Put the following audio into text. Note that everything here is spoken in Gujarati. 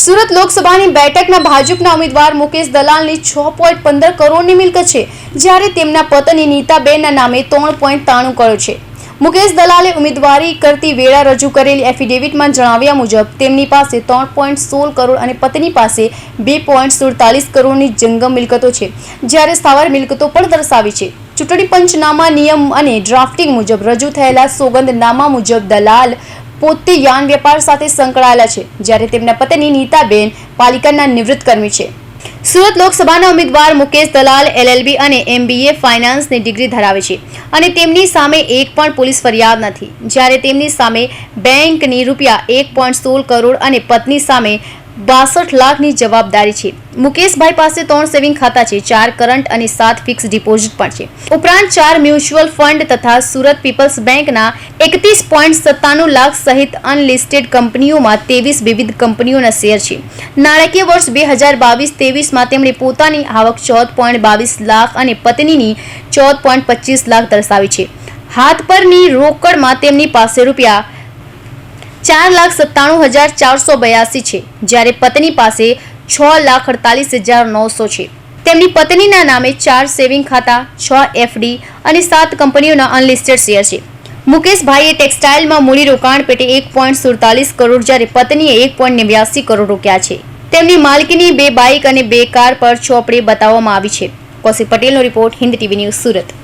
સુરત લોકસભાની બેઠકના ભાજપના ઉમેદવાર મુકેશ દલાલની છ પોઈન્ટ પંદર કરોડની મિલકત છે, જ્યારે તેમના પત્ની નીતાબેનના નામે ત્રણ પોઈન્ટ ત્રાણું કરોડ છે. મુકેશ દલાલે ઉમેદવારી કરતી વેળા રજૂ કરેલી એફિડેવિટમાં જણાવ્યા મુજબ, તેમની પાસે ત્રણ પોઈન્ટ સોળ કરોડ અને પત્ની પાસે બે પોઈન્ટ સુડતાલીસ કરોડની જંગમ મિલકતો છે, જ્યારે સ્થાવર મિલકતો પણ દર્શાવી છે. ચૂંટણી પંચનામા નિયમ અને ડ્રાફ્ટિંગ મુજબ રજૂ થયેલા સોગંદનામા મુજબ દલાલ પોતે યાન વેપાર સાથે સંકળાયેલા છે, જ્યારે તેમના પત્ની નીતાબેન પાલિકાના નિવૃત્ત કર્મી છે. સુરત લોકસભાના ઉમેદવાર મુકેશ દલાલ, એલએલબી અને એમબીએ ફાઇનાન્સની ડિગ્રી ધરાવે છે અને તેમની સામે એક પણ પોલીસ ફરિયાદ નથી. જ્યારે તેમની સામે બેંકની રૂપિયા એક પોઈન્ટ સોળ કરોડ અને પત્ની સામે બાસઠ લાખની જવાબદારી છે. મુકેશભાઈ પાસે ત્રણ સેવિંગ ખાતા છે, ચાર કરંટ અને સાત ફિક્સ ડિપોઝિટ પણ છે. ઉપરાંત ચાર મ્યુચ્યુઅલ ફંડ તથા સુરત પીપલ્સ બેંકના એકત્રીસ પોઈન્ટ સત્તાણું લાખ સહિત અનલિસ્ટેડ કંપનીઓમાં ત્રેવીસ વિવિધ કંપનીઓના શેર છે. નાણાકીય વર્ષ બે હજાર બાવીસ ત્રેવીસમાં તેમણે પોતાની આવક ચૌદ પોઈન્ટ બાવીસ લાખ અને પત્નીની ચૌદ પોઈન્ટ પચીસ લાખ દર્શાવી છે. હાથ પરની રોકડમાં તેમની પાસે રૂપિયા ચાર લાખ સત્તાણું હજાર ચારસો બયાસી છે, જ્યારે પત્ની પાસે છ લાખ અડતાલીસ હજાર નવસો છે. તેમની પત્નીના નામે ચાર સેવિંગ ખાતા, છ એફડી અને સાત કંપનીઓના અનલિસ્ટેડ શેર છે. મુકેશભાઈએ ટેક્સટાઇલમાં મૂડીરોકાણ પેટે એક પોઈન્ટ સુડતાલીસ કરોડ, જ્યારે પત્નીએ એક પોઈન્ટ નેવ્યાસી કરોડ રોક્યા છે. તેમની માલકીની બે બાઇક અને બે કાર પર ચોપડી બતાવવામાં આવી છે. કૌશિક પટેલનો report Hind TV news Surat.